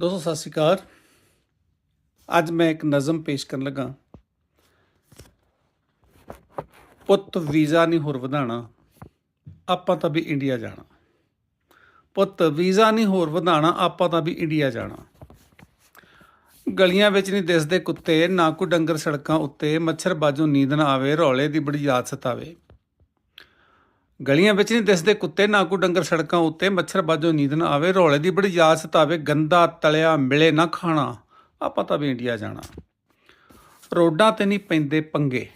ਦੋਸਤੋ, ਸਤਿ ਸ਼੍ਰੀ ਅਕਾਲ। ਅੱਜ ਮੈਂ ਇੱਕ ਨਜ਼ਮ ਪੇਸ਼ ਕਰਨ ਲੱਗਾ। ਪੁੱਤ ਵੀਜ਼ਾ ਨਹੀਂ ਹੋਰ ਵਧਾਣਾ ਆਪਾਂ ਤਾਂ ਵੀ ਇੰਡੀਆ ਜਾਣਾ। ਪੁੱਤ ਵੀਜ਼ਾ ਨਹੀਂ ਹੋਰ ਵਧਾਣਾ ਆਪਾਂ ਤਾਂ ਵੀ ਇੰਡੀਆ ਜਾਣਾ। ਗਲੀਆਂ ਵਿੱਚ ਨਹੀਂ ਦਿਸਦੇ ਕੁੱਤੇ, ਨਾ ਕੋ ਡੰਗਰ ਸੜਕਾਂ ਉੱਤੇ, ਮੱਛਰ ਬਾਜੋਂ ਨੀਂਦ ਨਾ ਆਵੇ, ਰੌਲੇ ਦੀ ਬੜੀ ਯਾਦ ਸਤਾਵੇ ਗਲੀਆਂ ਵਿੱਚ ਨਹੀਂ ਦਿਸਦੇ ਕੁੱਤੇ, ਨਾ ਕੋ ਡੰਗਰ ਸੜਕਾਂ ਉੱਤੇ, ਮੱਛਰ ਬਾਜੋਂ ਨੀਂਦ ਨਾ ਆਵੇ, ਰੌਲੇ ਦੀ ਬੜੀ ਇਜਾਜ਼ਤ ਆਵੇ ਗੰਦਾ ਤਲਿਆ ਮਿਲੇ ਨਾ ਖਾਣਾ। ਆਪਾਂ ਤਾਂ ਵੀ ਇੰਡੀਆ ਜਾਣਾ। ਰੋਡਾਂ ਤੇ ਨਹੀਂ ਪੈਂਦੇ ਪੰਗੇ।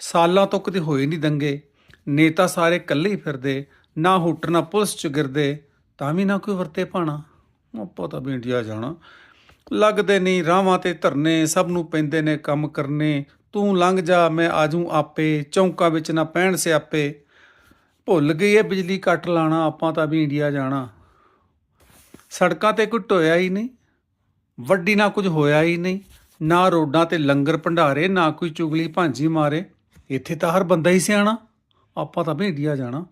ਸਾਲਾਂ ਤੋਂ ਕਦੇ ਹੋਏ ਨਹੀਂ ਦੰਗੇ। ਨੇਤਾ ਸਾਰੇ ਇਕੱਲੇ ਹੀ ਫਿਰਦੇ, ਨਾ ਹੁੱਟ ਨਾ ਪੁਲਿਸ ਚ ਗਿਰਦੇ, ਤਾਂ ਵੀ ਨਾ ਕੋਈ ਵਰਤੇ ਪਾਣਾ। ਆਪਾਂ ਤਾਂ ਵੀ ਇੰਡੀਆ ਜਾਣਾ। ਲੱਗਦੇ ਨਹੀਂ, ਰਾਵਾਂ ਤੇ ਧਰਨੇ, ਸਭ ਨੂੰ ਪੈਂਦੇ ਨੇ ਕੰਮ ਕਰਨੇ। ਤੂੰ ਲੰਘ ਜਾ, ਮੈਂ ਆਜੂ ਆਪੇ, ਚੌਂਕਾਂ ਵਿੱਚ ਨਾ ਪੈਣ ਸਿਆਪੇ। ਭੁੱਲ ਗਈ ਹੈ ਬਿਜਲੀ ਕੱਟ ਲਾਣਾ, ਆਪਾਂ ਤਾਂ ਵੀ ਇੰਡੀਆ ਜਾਣਾ। ਸੜਕਾਂ ਤੇ ਕੋਈ ਟੋਇਆ ਹੀ ਨਹੀਂ, ਵੱਡੀ ਨਾ ਕੁਝ ਹੋਇਆ ਹੀ ਨਹੀਂ, ਨਾ ਰੋਡਾਂ ਤੇ ਲੰਗਰ ਭੰਡਾਰੇ, ਨਾ ਕੋਈ ਚੁਗਲੀ ਭਾਂਜੀ ਮਾਰੇ। ਇੱਥੇ ਤਾਂ ਹਰ ਬੰਦਾ ਹੀ ਸਿਆਣਾ, ਆਪਾਂ ਤਾਂ ਵੀ ਇੰਡੀਆ ਜਾਣਾ।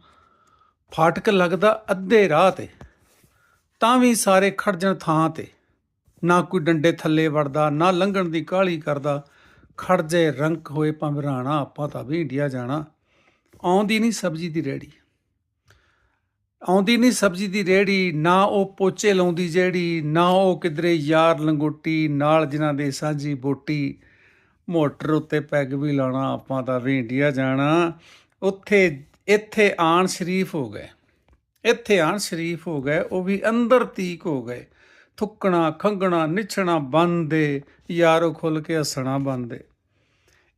ਫਾਟਕ ਲੱਗਦਾ ਅੱਧੇ ਰਾਹ ਤੇ, ਤਾਂ ਵੀ ਸਾਰੇ ਖੜਜਣ ਥਾਂ ਤੇ। ਨਾ ਕੋਈ ਡੰਡੇ ਥੱਲੇ ਵੜਦਾ, ਨਾ ਲੰਘਣ ਦੀ ਕਾਹਲੀ ਕਰਦਾ। ਖੜ ਜੇ ਰੰਕ ਹੋਏ ਭਾਵੇਂ ਰਾਣਾ ਆਪਾਂ ਤਾਂ ਵੀ ਇੰਡੀਆ ਜਾਣਾ। ਆਉਂਦੀ ਨਹੀਂ ਸਬਜ਼ੀ ਦੀ ਰੇੜੀ ਆਉਂਦੀ ਨਹੀਂ ਸਬਜ਼ੀ ਦੀ ਰੇੜੀ ਨਾ ਉਹ ਪੋਚੇ ਲਾਉਂਦੀ ਜਿਹੜੀ, ਨਾ ਉਹ ਕਿਧਰੇ ਯਾਰ ਲੰਗੋਟੀ, ਨਾਲ ਜਿਨ੍ਹਾਂ ਦੇ ਸਾਂਝੀ ਬੋਟੀ। ਮੋਟਰ ਉੱਤੇ ਪੈਗ ਵੀ ਲਾਉਣਾ, ਆਪਾਂ ਤਾਂ ਵੀ ਇੰਡੀਆ ਜਾਣਾ। ਉੱਥੇ, ਇੱਥੇ ਆਣ ਸ਼ਰੀਫ ਹੋ ਗਏ। ਇੱਥੇ ਆਣ ਸ਼ਰੀਫ ਹੋ ਗਏ, ਉਹ ਵੀ ਅੰਦਰ ਤੀਕ ਹੋ ਗਏ। ਥੁੱਕਣਾ ਖੰਗਣਾ ਨਿਛਣਾ ਬੰਦੇ ਯਾਰੋ ਖੁੱਲ ਕੇ ਹੱਸਣਾ ਬੰਦੇ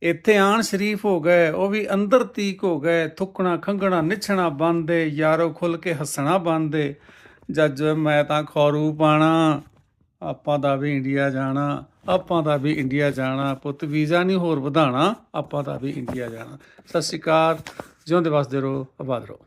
ਇੱਥੇ ਆਣ ਸ਼ਰੀਫ ਹੋ ਗਏ, ਉਹ ਵੀ ਅੰਦਰ ਤੀਕ ਹੋ ਗਏ, ਥੁੱਕਣਾ ਖੰਗਣਾ ਨਿਛਣਾ ਬੰਦੇ ਯਾਰੋ ਖੁੱਲ ਕੇ ਹੱਸਣਾ ਬੰਦੇ ਜੱਜ, ਮੈਂ ਤਾਂ ਖੌਰੂ ਪਾਣਾ, ਆਪਾਂ ਦਾ ਵੀ ਇੰਡੀਆ ਜਾਣਾ, ਆਪਾਂ ਦਾ ਵੀ ਇੰਡੀਆ ਜਾਣਾ, ਪੁੱਤ ਵੀਜ਼ਾ ਨਹੀਂ ਹੋਰ ਵਧਾਣਾ ਆਪਾਂ ਦਾ ਵੀ ਇੰਡੀਆ ਜਾਣਾ। ਸਤਿ ਸ਼੍ਰੀ ਅਕਾਲ, ਜਿਉਂਦੇ ਵਸਦੇ ਰਹੋ, ਆਬਾਦ ਰਹੋ।